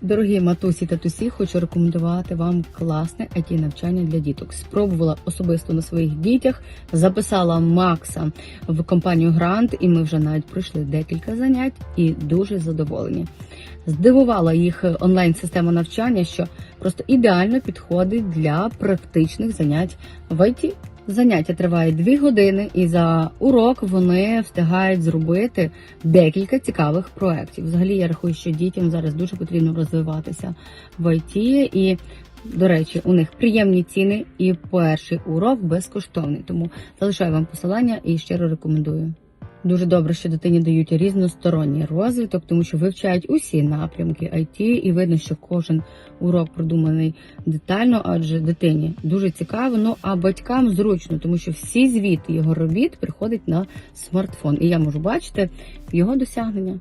Дорогі матусі та тусі, хочу рекомендувати вам класне it навчання для діток. Спробувала особисто на своїх дітях, записала Макса в компанію Грант, і ми вже навіть пройшли декілька занять і дуже задоволені. Здивувала їх онлайн-система навчання, що просто ідеально підходить для практичних занять в IT. Заняття триває дві години, і за урок вони встигають зробити декілька цікавих проєктів. Взагалі, я рахую, що дітям зараз дуже потрібно розвиватися в ІТ. І, до речі, у них приємні ціни, і перший урок безкоштовний. Тому залишаю вам посилання і щиро рекомендую. Дуже добре, що дитині дають різносторонній розвиток, тому що вивчають усі напрямки IT, і видно, що кожен урок продуманий детально, адже дитині дуже цікаво. Ну а батькам зручно, тому що всі звіти його робіт приходять на смартфон, і я можу бачити його досягнення.